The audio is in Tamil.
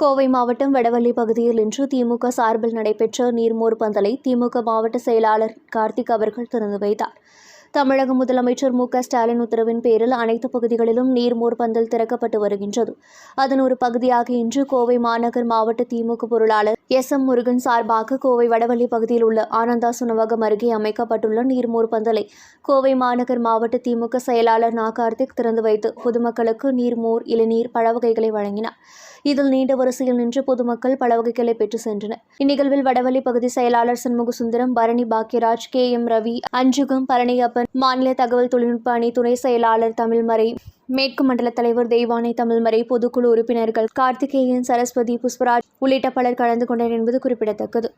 கோவை மாவட்டம் வடவள்ளி பகுதியில் இன்று திமுக சார்பில் நடைபெற்ற நீர்மோர் பந்தலை திமுக மாவட்ட செயலாளர் கார்த்திக் அவர்கள் திறந்து வைத்தார். தமிழக முதலமைச்சர் மு க ஸ்டாலின் உத்தரவின் பேரில் அனைத்து பகுதிகளிலும் நீர்மோர் பந்தல் திறக்கப்பட்டு வருகின்றது. அதன் ஒரு பகுதியாக இன்று கோவை மாநகர் மாவட்ட திமுக பொருளாளர் எஸ் எம் முருகன் சார்பாக கோவை வடவள்ளி பகுதியில் உள்ள ஆனந்தா சுனவகம் அருகே அமைக்கப்பட்டுள்ள நீர்மோர் பந்தலை கோவை மாநகர் மாவட்ட திமுக செயலாளர் நா. கார்த்திக் திறந்து வைத்து பொதுமக்களுக்கு நீர்மோர் இளநீர் பழவகைகளை வழங்கினார். இதில் நீண்ட வரிசையில் நின்று பொதுமக்கள் பழவகைகளை பெற்று சென்றனர். இந்நிகழ்வில் வடவள்ளி பகுதி செயலாளர் சண்முக சுந்தரம் பரணி பாக்கியராஜ் கே எம் ரவி அஞ்சுகம் பழனியப்பன் மாநில தகவல் தொழில்நுட்ப அணி துணை செயலாளர் தமிழ்மறை மேற்கு மண்டல தலைவர் தெய்வானை தமிழ்மறை பொதுக்குழு உறுப்பினர்கள் கார்த்திகேயன் சரஸ்வதி புஷ்பராஜ் உள்ளிட்ட பலர் கலந்து கொண்டனர் என்பது குறிப்பிடத்தக்கது.